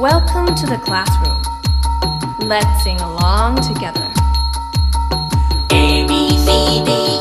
welcome to the classroom. Let's sing along together. A B C D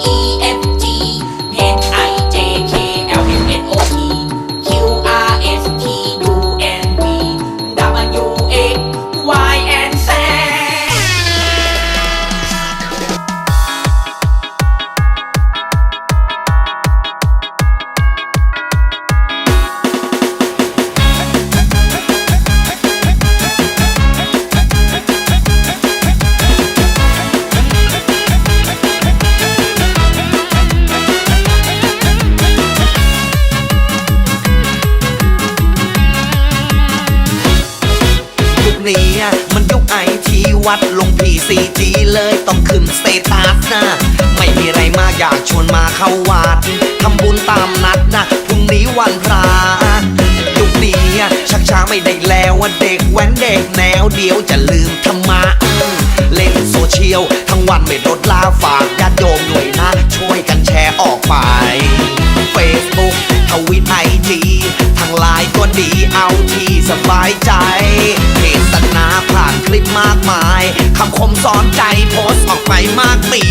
วัดลงพีซีจีเลยต้องขึ้นสเตตัสนะ ไม่มีไรมากอยากชวนมาเข้าวัดทำบุญตามนัดนะพรุ่งนี้วันพระยุคนี้ชักช้าไม่ได้แล้วว่าเด็กแว้นเด็กแนวเดียวจะลืมธรรมะเล่นโซเชียลทั้งวันไม่ลดลาฝากญาติโยมด้วยนะ ช่วยกันแชร์ออกไป Facebook ทวิตไอ ดีเอาที่สบายใจเทศนาผ่านคลิปมากมาย คำคมสอนใจโพสต์ออกไปมากมี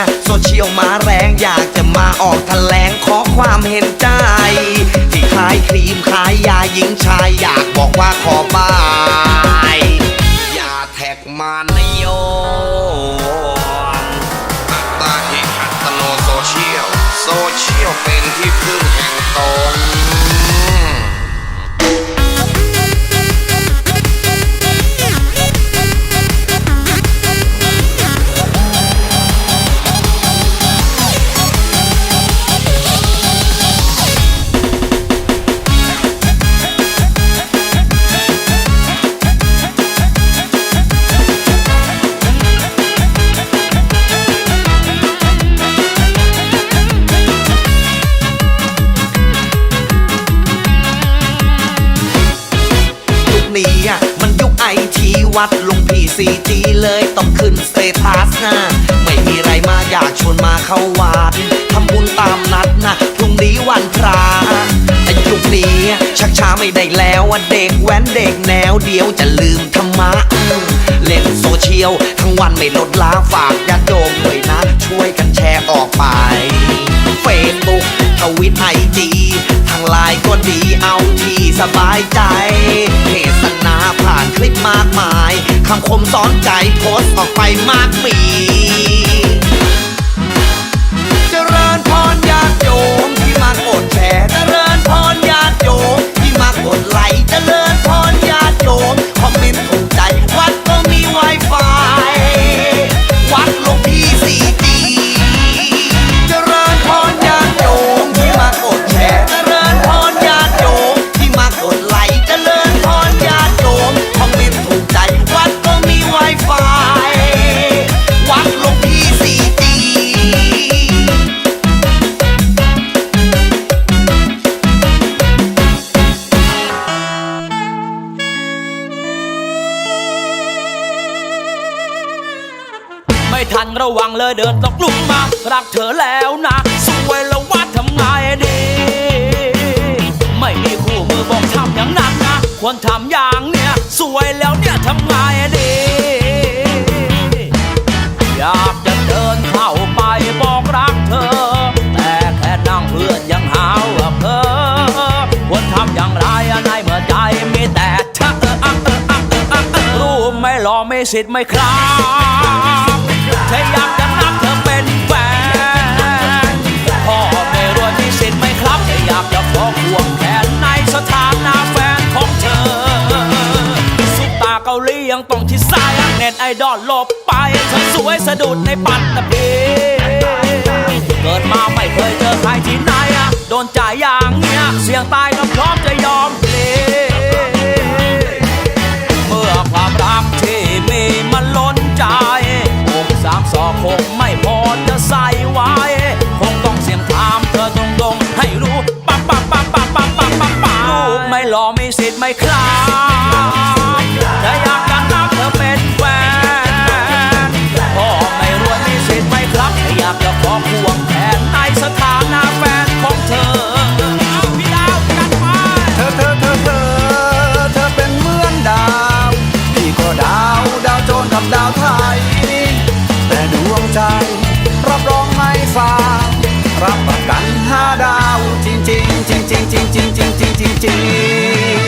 ยุคนี้อะโซเชียลมาแรงอยากจะมาออกแถลงขอความเห็นใจ ที่ขายครีมขายยาหญิงชายอยากบอกว่าขอบาย ที่วัดลุงพีซีจีเลยต้องขึ้นสเตตัสนะไม่มีไรมาอยากชวนมาเข้าวัดทำบุญตามนัดนะพรุ่งนี้วันพระอ้ยุคนี้ชักช้าไม่ได้แล้วว่าเด็กแว้นเด็กแนวเดียวจะลืมธรรมะเล่นโซเชียลทั้งวันไม่ลดละฝากญาติโยมด้วยนะ ช่วยกันแชร์ออกไป ทวิตไอจีทางไลน์ก็ดีเอาที่สบายใจเทศนาผ่านคลิปมากมาย คำคมสอนใจโพสต์ออกไปมากมีเจริญพรญาติโยมที่มากดแชร์เจริญพรญาติโยมที่มากดไลค์เจริญพรญาติโยมคอมเมนต์ ไม่ทันระวังเลยเดินตกลุมมา รักเธอแล้วนะ สวยแล้วว่าทำไงดี ไม่มีคู่มือบอกทำอย่างนั้นนะ ควรทำอย่างเนี้ยสวยแล้วเนี่ยทำไงดี อยากจะเดินเข้าไปบอกรักเธอ แต่แค่นั่งเพื่อนยังหาว่าเพอควรทำอย่างไรในเมื่อใจมีแต่เธอรู้ไหม่อไม่สิทธิ์ไม่ครับ เธออยากจะนับเธอเป็นแฟนพ่อไม่รวยมีสิทธิ์ไหมครับเธออยากจะฟ้องข่วงแทนในสถานะแฟนของเธอซุปตาเกาหลียังต้องชิดซ้ายเน็ตไอดอลหลบไปเธอสวยสะดุดในปัตตภีเกิดมาไม่เคยเจอใครที่ หล่อมีสิทธิ์ไหมครับถ้าอยากจะนับเธอเป็นแฟนพ่อไม่รวยมีสิทธิ์ไหมครับถ้าอยากจะขอควงแขนในสถานะแฟนของเธอเอาพี่ดาวกันไปเธอเธอเธอเธอเธอเป็นเหมือนดาวพี่ก็ดาวดาวโจรกับดาวไทยแต่ดวงใจรับรองไม่ฟางรับประกันห้าดาว จริงจริงจริงจริงจริงจริงจริงจริงจริง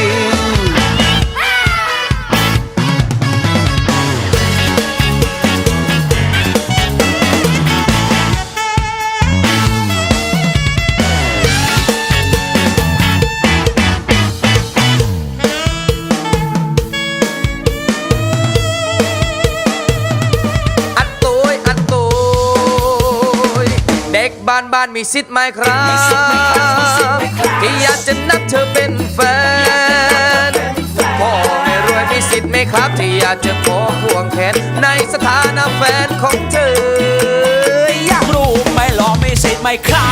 บ้านบ้านมีสิทธิ์ไหมครับ 你看